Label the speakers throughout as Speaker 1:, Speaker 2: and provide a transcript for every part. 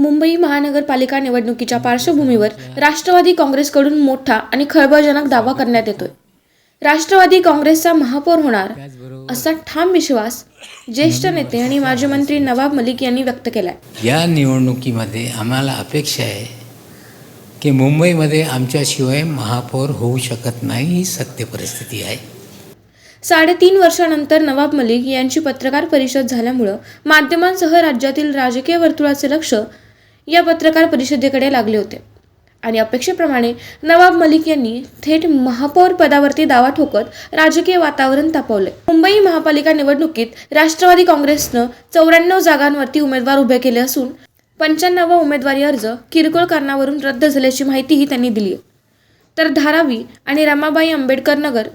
Speaker 1: मुंबई महानगरपालिका निवडणुकीच्या पार्श्वभूमीवर राष्ट्रवादी काँग्रेसकडून मोठा आणि खळबळजनक दावा करण्यात येतोय. राष्ट्रवादी काँग्रेसचा महापौर होणार असा ठाम विश्वास ज्येष्ठ नेते आणि माजी मंत्री नवाब मलिक यांनी व्यक्त केलाय.
Speaker 2: या निवडणुकीमध्ये आम्हाला अपेक्षा आहे की मुंबईमध्ये आमच्याशिवाय महापौर होऊ शकत नाही ही सत्य परिस्थिती आहे.
Speaker 1: साडेतीन वर्षानंतर नवाब मलिक यांची पत्रकार परिषद झाल्यामुळं माध्यमांसह राज्यातील राजकीय वर्तुळाचे लक्ष या पत्रकार परिषदेकडे लागले होते. आणि अपेक्षेप्रमाणे नवाब मलिक यांनी थेट महापौर पदावरती दावा ठोकत राजकीय वातावरण तापवले. मुंबई महापालिका निवडणुकीत राष्ट्रवादी काँग्रेसनं चौऱ्याण्णव जागांवरती उमेदवार उभे केले असून पंच्याण्णव उमेदवारी अर्ज किरकोळ कारणावरून रद्द झाल्याची माहितीही त्यांनी दिली तर धारावी आणि रमाबाई आंबेडकर नगर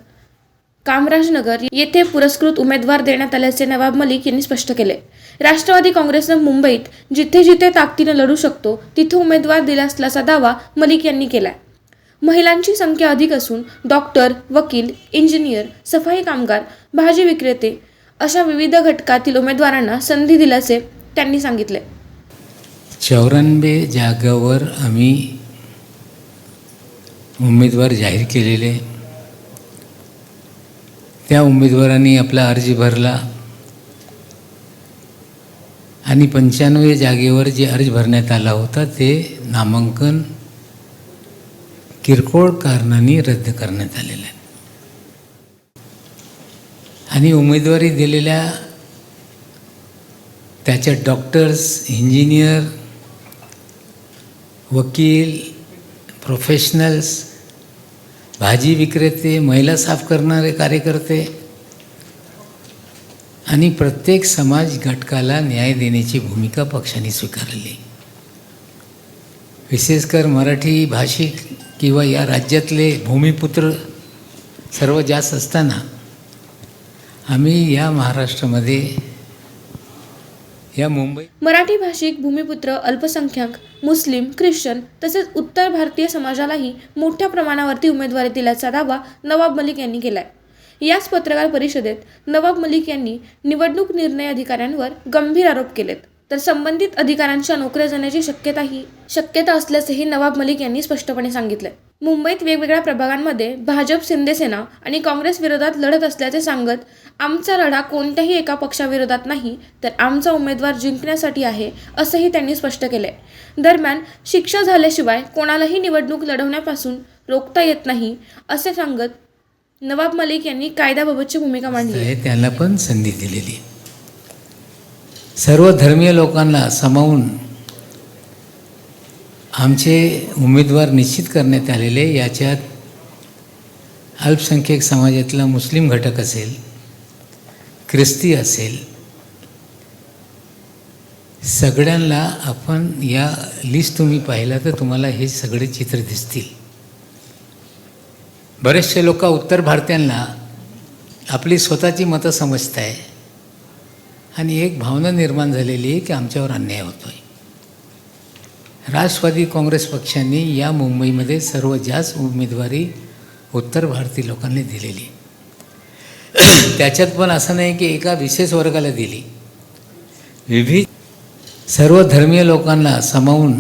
Speaker 1: कामराजनगर येथे पुरस्कृत उमेदवार देण्यात आल्याचे नवाब मलिक यांनी स्पष्ट केले. राष्ट्रवादी काँग्रेसनं मुंबईत जिथे जिथे ताकदीनं लढू शकतो तिथे उमेदवार दिला असल्याचा दावा मलिक यांनी केलाय. महिलांची संख्या अधिक असून डॉक्टर वकील इंजिनियर सफाई कामगार भाजी विक्रेते अशा विविध घटकातील उमेदवारांना संधी दिल्याचे त्यांनी सांगितले.
Speaker 2: चौऱ्याण्णवे जागावर आम्ही उमेदवार जाहीर केलेले त्या उमेदवारांनी आपला अर्ज भरला. आणि पंच्याण्णवे जागेवर जे अर्ज भरण्यात आला होता ते नामांकन किरकोळ कारणाने रद्द करण्यात आलेलं आहे. आणि उमेदवारी दिलेल्या त्याच्या डॉक्टर्स इंजिनियर वकील प्रोफेशनल्स भाजी विक्रेते महिला साफ करणारे कार्यकर्ते आणि प्रत्येक समाज घटकाला न्याय देण्याची भूमिका पक्षाने स्वीकारली. विशेषकर मराठी भाषिक किंवा या राज्यातले भूमिपुत्र सर्व जास्त असताना आम्ही या महाराष्ट्रामध्ये या मुंबई
Speaker 1: मराठी भाषिक भूमिपुत्र अल्पसंख्याक मुस्लिम ख्रिश्चन तसेच उत्तर भारतीय समाजालाही मोठ्या प्रमाणावरती उमेदवारी दिल्याचा दावा नवाब मलिक यांनी केलाय. याच पत्रकार परिषदेत नवाब मलिक यांनी निवडणूक निर्णय अधिकाऱ्यांवर गंभीर आरोप केलेत. तर संबंधित अधिकाऱ्यांच्या नोकऱ्या जाण्याची शक्यताही शक्यता असल्याचंही नवाब मलिक यांनी स्पष्टपणे सांगितले मुंबईत वेगवेगळ्या प्रभागांमध्ये भाजप शिंदेसेना आणि काँग्रेस विरोधात लढत असल्याचे सांगत आमचा लढा कोणत्याही एका पक्षाविरोधात नाही तर आमचा उमेदवार जिंकण्यासाठी आहे असंही त्यांनी स्पष्ट केले दरम्यान शिक्षा झाल्याशिवाय कोणालाही निवडणूक लढवण्यापासून रोखता येत नाही असे सांगत नवाब मलिक यांनी कायद्याबाबतची भूमिका मांडली.
Speaker 2: आहे त्यांना पण संधी दिलेली सर्व धर्मीय लोकांना सामावून आमचे उमेदवार निश्चित करण्यात आलेले याच्यात अल्पसंख्याक समाजातला मुस्लिम घटक असेल ख्रिस्ती असेल सगळ्यांना आपण या लिस्ट तुम्ही पाहिला तर तुम्हाला हे सगळे चित्र दिसतील. बरेचसे लोक उत्तर भारतीयांना आपली स्वतःची मतं समजत आहे आणि एक भावना निर्माण झालेली आहे की आमच्यावर अन्याय होतो आहे राष्ट्रवादी काँग्रेस पक्षाने या मुंबईमध्ये सर्व जास्त उमेदवारी उत्तर भारतीय लोकांनी दिलेली. त्याच्यात पण असं नाही की एका विशेष वर्गाला दिली. विविध सर्व धर्मीय लोकांना सामावून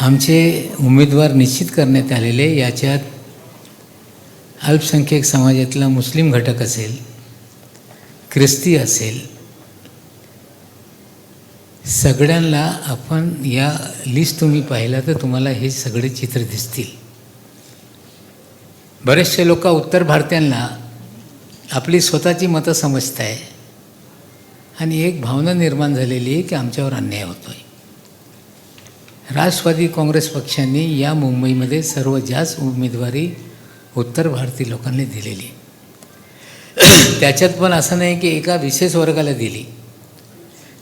Speaker 2: आमचे उमेदवार निश्चित करण्यात आलेले याच्यात अल्पसंख्याक समाजातला मुस्लिम घटक असेल ख्रिस्ती असेल सगळ्यांना आपण या लिस्ट तुम्ही पाहिला तर तुम्हाला हे सगळे चित्र दिसतील. बरेचसे लोक उत्तर भारतीयांना आपली स्वतःची मतं समजत आहे आणि एक भावना निर्माण झालेली आहे की आमच्यावर अन्याय होतो आहे राष्ट्रवादी काँग्रेस पक्षाने या मुंबईमध्ये सर्व जास्त उमेदवारी उत्तर भारतीय लोकांनी दिलेली. त्याच्यात पण असं नाही की एका विशेष वर्गाला दिली.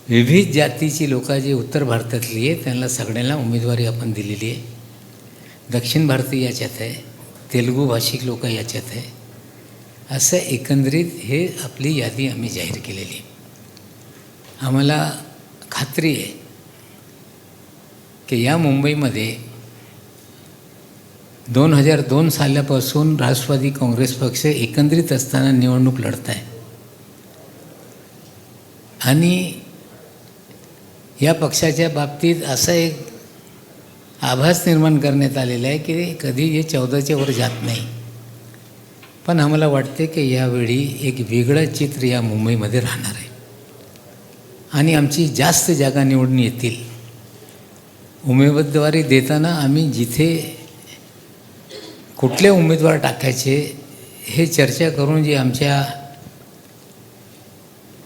Speaker 2: विविध जातीची लोकं जे उत्तर भारतातली आहे त्यांना सगळ्यांना उमेदवारी आपण दिलेली आहे. दक्षिण भारतीय याच्यात आहे तेलुगू भाषिक लोक याच्यात आहे. असं एकंदरीत हे आपली यादी आम्ही जाहीर केलेली आहे. आम्हाला खात्री आहे की या मुंबईमध्ये दोन हजार दोन सालापासून राष्ट्रवादी काँग्रेस पक्ष एकंदरीत असताना निवडणूक लढत आहे आणि या पक्षाच्या बाबतीत असा एक आभास निर्माण करण्यात आलेला आहे की कधी हे चौदाच्या वर जात नाही. पण आम्हाला वाटते की यावेळी एक वेगळं चित्र या मुंबईमध्ये राहणार आहे. आणि आमची जास्त जागा निवडून येतील. उमेदवारी देताना आम्ही जिथे कुठले उमेदवार टाकायचे हे चर्चा करून जी आमच्या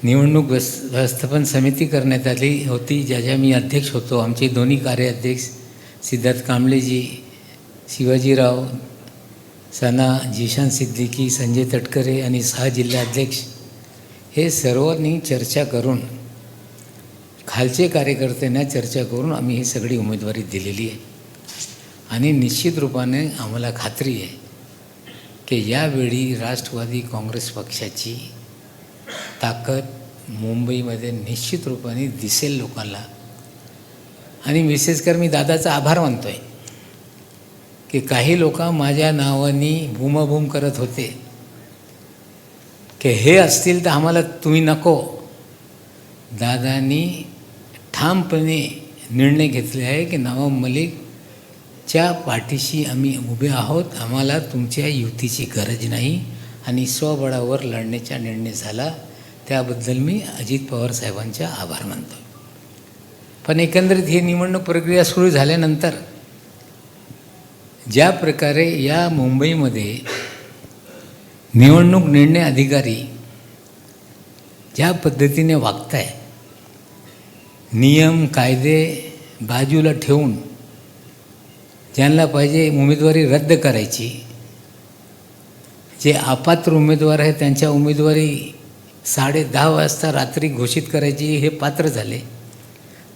Speaker 2: निवडणूक व्यस व्यवस्थापन समिती करण्यात आली होती ज्याच्या मी अध्यक्ष होतो. आमचे दोन्ही कार्याध्यक्ष सिद्धार्थ कांबळेजी शिवाजीराव सना जिशान सिद्दीकी संजय तटकरे आणि सहा जिल्हाध्यक्ष हे सर्वांनी चर्चा करून खालचे कार्यकर्त्यांना चर्चा करून आम्ही ही सगळी उमेदवारी दिलेली आहे. आणि निश्चित रूपाने आम्हाला खात्री आहे की यावेळी राष्ट्रवादी काँग्रेस पक्षाची ताकद मुंबईमध्ये निश्चित रूपाने दिसेल लोकांना. आणि विशेषकर मी दादाचा आभार मानतो आहे की काही लोक माझ्या नावानी भूमभूम करत होते. की हे असतील तर आम्हाला तुम्ही नको. दादांनी ठामपणे निर्णय घेतले आहे की नवाब मलिकच्या पाठीशी आम्ही उभे आहोत. आम्हाला तुमच्या युतीची गरज नाही. आणि स्वबळावर लढण्याचा निर्णय झाला. त्याबद्दल मी अजित पवार साहेबांचा आभार मानतो. पण एकंदरीत ही निवडणूक प्रक्रिया सुरू झाल्यानंतर ज्या प्रकारे या मुंबईमध्ये निवडणूक निर्णय अधिकारी ज्या पद्धतीने वागताय नियम कायदे बाजूला ठेवून ज्यांना पाहिजे उमेदवारी रद्द करायची जे अपात्र उमेदवार आहेत त्यांच्या उमेदवारी साडे दहा वाजता रात्री घोषित करायची हे पात्र झाले.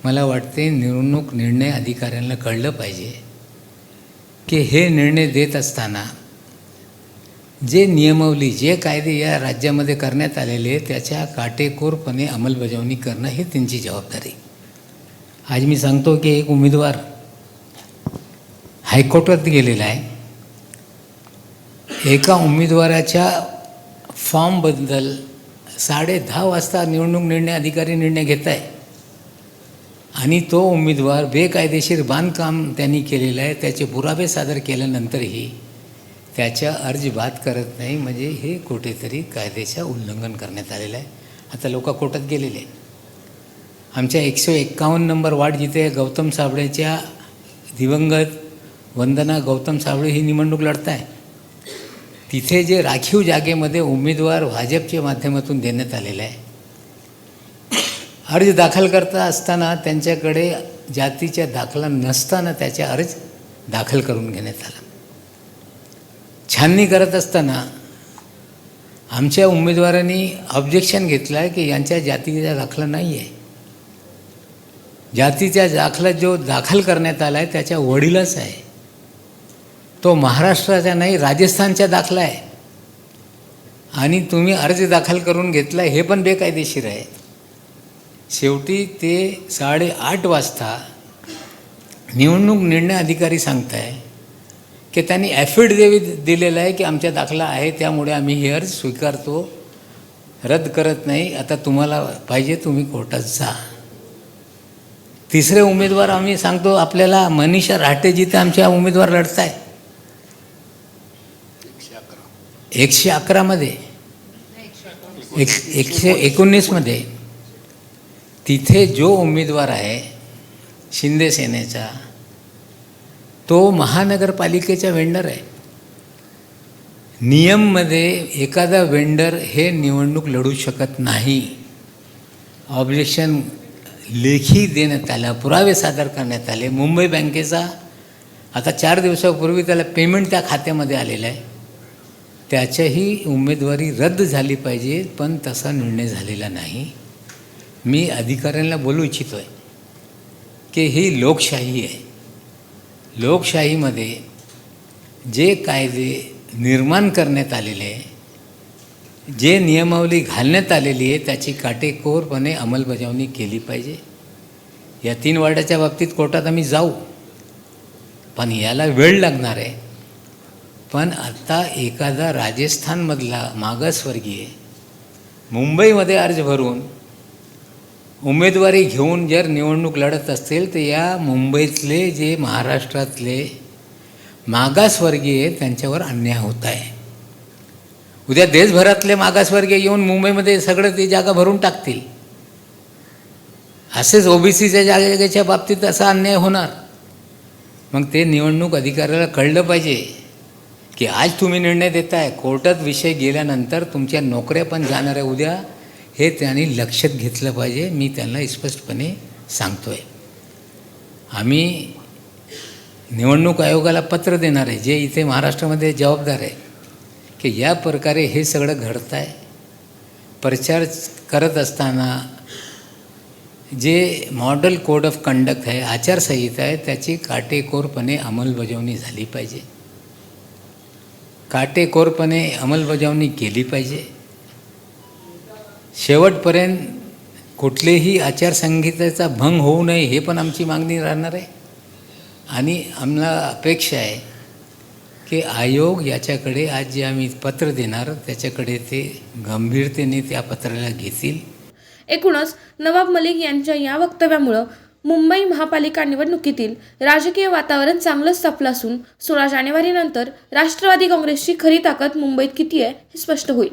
Speaker 2: मला वाटते निवडणूक निर्णय अधिकाऱ्यांना कळलं पाहिजे की हे निर्णय देत असताना जे नियमावली जे कायदे या राज्यामध्ये करण्यात आलेले त्याच्या काटेकोरपणे अंमलबजावणी करणं ही त्यांची जबाबदारी. आज मी सांगतो की एक उमेदवार हायकोर्टात गेलेला आहे. एका उमेदवाराच्या फॉर्मबद्दल साडे दहा वाजता निवडणूक निर्णय अधिकारी निर्णय घेत आहे आणि तो उमेदवार बेकायदेशीर बांधकाम त्यांनी केलेलं आहे. त्याचे पुरावे सादर केल्यानंतरही त्याच्या अर्ज बाद करत नाही. म्हणजे हे कुठेतरी कायद्याचं उल्लंघन करण्यात आलेलं आहे. आता लोक कोर्टात गेलेले आहे. आमच्या एकशे एक्कावन्न नंबर वार्ड जिथे गौतम साबळेच्या दिवंगत वंदना गौतम साबळे ही निवडणूक लढत आहे तिथे जे राखीव जागेमध्ये उमेदवार भाजपच्या माध्यमातून देण्यात आलेला आहे. अर्ज दाखल करता असताना त्यांच्याकडे जातीच्या दाखला नसताना त्याचा अर्ज दाखल करून घेण्यात आला. छाननी करत असताना आमच्या उमेदवारांनी ऑब्जेक्शन घेतलं आहे की यांच्या जातीचा दाखला नाही आहे जातीच्या दाखला जो दाखल करण्यात आला आहे त्याच्या वडीलच आहे. तो महाराष्ट्राचा नाही राजस्थानचा दाखला आहे. आणि तुम्ही अर्ज दाखल करून घेतला हे पण बेकायदेशीर आहे. शेवटी ते साडेआठ वाजता निवडणूक निर्णय अधिकारी सांगत आहे की त्यांनी ॲफिडेविट दिलेलं आहे की आमच्या दाखला आहे त्यामुळे आम्ही हे अर्ज स्वीकारतो. रद्द करत नाही आता तुम्हाला पाहिजे तुम्ही कोर्टात जा. तिसरे उमेदवार आम्ही सांगतो आपल्याला मनीषा राहटे जिथे आमच्या उमेदवार लढत आहे एकशे अकरामध्ये एक एकशे एकोणीसमध्ये तिथे जो उमेदवार आहे शिंदे सेनेचा तो महानगरपालिकेचा वेंडर आहे. नियममध्ये एखादा वेंडर हे निवडणूक लढू शकत नाही. ऑब्जेक्शन लेखी देण्यात आलं पुरावे सादर करण्यात आले. मुंबई बँकेचा आता चार दिवसापूर्वी त्याला पेमेंट त्या खात्यामध्ये आलेलं आहे. त्याच्याही उमेदवारी रद्द झाली पाहिजे पण तसा निर्णय झालेला नाही. मी अधिकाऱ्यांना बोलू इच्छितो आहे की ही लोकशाही आहे. लोकशाहीमध्ये जे कायदे निर्माण करण्यात आलेले आहे जे नियमावली घालण्यात आलेली आहे त्याची काटेकोरपणे अंमलबजावणी केली पाहिजे. या तीन वार्डाच्या बाबतीत कोर्टात आम्ही जाऊ पण याला वेळ लागणार आहे. पण आता एखादा राजस्थानमधला मागासवर्गीय मुंबईमध्ये अर्ज भरून उमेदवारी घेऊन जर निवडणूक लढत असतील तर या मुंबईतले जे महाराष्ट्रातले मागासवर्गीय त्यांच्यावर अन्याय होत आहे. उद्या देशभरातले मागासवर्गीय येऊन मुंबईमध्ये सगळं ती जागा भरून टाकतील. असेच ओबीसीच्या जागेच्या बाबतीत असा अन्याय होणार. मग ते निवडणूक अधिकाऱ्याला कळलं पाहिजे. की आज तुम्ही निर्णय देताय कोर्टात विषय गेल्यानंतर तुमच्या नोकऱ्या पण जाणार आहे उद्या हे त्यांनी लक्षात घेतलं पाहिजे. मी त्यांना स्पष्टपणे सांगतोय. आम्ही निवडणूक आयोगाला पत्र देणार आहे जे इथे महाराष्ट्रामध्ये जबाबदार आहे की या प्रकारे हे सगळं घडतं आहे प्रचार करत असताना जे मॉडल कोड ऑफ कंडक्ट आहे आचारसंहिता आहे त्याची काटेकोरपणे अंमलबजावणी झाली पाहिजे. काटेकोरपणे अंमलबजावणी केली पाहिजे. शेवटपर्यंत कुठलेही आचारसंहितेचा भंग होऊ नये हे पण आमची मागणी राहणार आहे. आणि आम्हाला अपेक्षा आहे की आयोग याच्याकडे आज जे आम्ही पत्र देणार त्याच्याकडे ते गंभीरतेने त्या पत्राला घेतील.
Speaker 1: एकूणच नवाब मलिक यांच्या या वक्तव्यामुळं मुंबई महापालिका निवडणुकीतील राजकीय वातावरण चांगलंच तापलं असून सोळा जानेवारीनंतर राष्ट्रवादी काँग्रेसची खरी ताकद मुंबईत किती आहे हे स्पष्ट होईल.